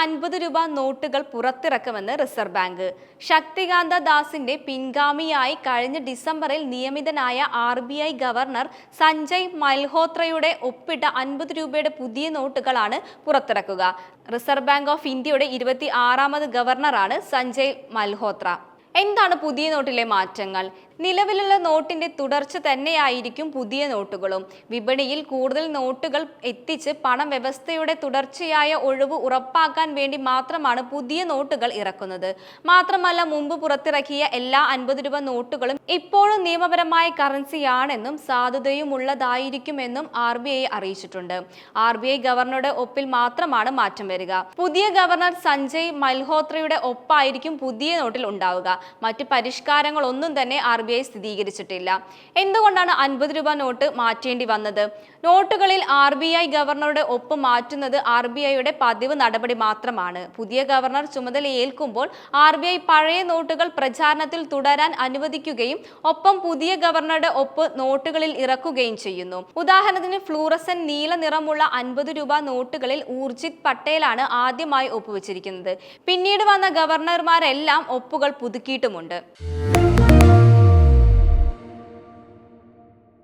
അൻപത് രൂപ നോട്ടുകൾ പുറത്തിറക്കുമെന്ന് റിസർവ് ബാങ്ക്. ശക്തികാന്ത ദാസിന്റെ പിൻഗാമിയായി കഴിഞ്ഞ ഡിസംബറിൽ നിയമിതനായ R B I governor Sanjay മൽഹോത്രയുടെ ഒപ്പിട്ട അൻപത് രൂപയുടെ പുതിയ നോട്ടുകളാണ് പുറത്തിറക്കുക. റിസർവ് ബാങ്ക് ഓഫ് ഇന്ത്യയുടെ ഇരുപത്തി ആറാമത് ഗവർണറാണ് സഞ്ജയ് മൽഹോത്ര. എന്താണ് പുതിയ നോട്ടിലെ മാറ്റങ്ങൾ? നിലവിലുള്ള നോട്ടിന്റെ തുടർച്ച തന്നെയായിരിക്കും പുതിയ നോട്ടുകളും. വിപണിയിൽ കൂടുതൽ നോട്ടുകൾ എത്തിച്ച് പണം വ്യവസ്ഥയുടെ തുടർച്ചയായ ഒഴിവ് ഉറപ്പാക്കാൻ വേണ്ടി മാത്രമാണ് പുതിയ നോട്ടുകൾ ഇറക്കുന്നത്. മാത്രമല്ല മുമ്പ് പുറത്തിറക്കിയ എല്ലാ അൻപത് രൂപ നോട്ടുകളും ഇപ്പോഴും നിയമപരമായ കറൻസിയാണെന്നും സാധുതയുമുള്ളതായിരിക്കുമെന്നും ആർ ബി ഐ അറിയിച്ചിട്ടുണ്ട്. ആർ ബി ഐ ഗവർണറുടെ ഒപ്പിൽ മാത്രമാണ് മാറ്റം വരിക. പുതിയ ഗവർണർ സഞ്ജയ് മൽഹോത്രയുടെ ഒപ്പായിരിക്കും പുതിയ നോട്ടിൽ ഉണ്ടാവുക. മറ്റ് പരിഷ്കാരങ്ങളൊന്നും തന്നെ ആർ ബി ഐ സ്ഥിരീകരിച്ചിട്ടില്ല. എന്തുകൊണ്ടാണ് അൻപത് രൂപ നോട്ട് മാറ്റേണ്ടി വന്നത്? നോട്ടുകളിൽ ആർ ബി ഐ ഗവർണറുടെ ഒപ്പ് മാറ്റുന്നത് ആർ ബി ഐയുടെ പതിവ് നടപടി മാത്രമാണ്. പുതിയ ഗവർണർ ചുമതല ഏൽക്കുമ്പോൾ ആർ ബി ഐ പഴയ നോട്ടുകൾ പ്രചാരണത്തിൽ തുടരാൻ അനുവദിക്കുകയും ഒപ്പം പുതിയ ഗവർണറുടെ ഒപ്പ് നോട്ടുകളിൽ ഇറക്കുകയും ചെയ്യുന്നു. ഉദാഹരണത്തിന് ഫ്ലൂറസൻ നീല നിറമുള്ള അൻപത് രൂപ നോട്ടുകളിൽ ഊർജിത് പട്ടേലാണ് ആദ്യമായി ഒപ്പുവെച്ചിരിക്കുന്നത്. പിന്നീട് വന്ന ഗവർണർമാരെല്ലാം ഒപ്പുകൾ പുതുക്കിയിട്ടുമുണ്ട്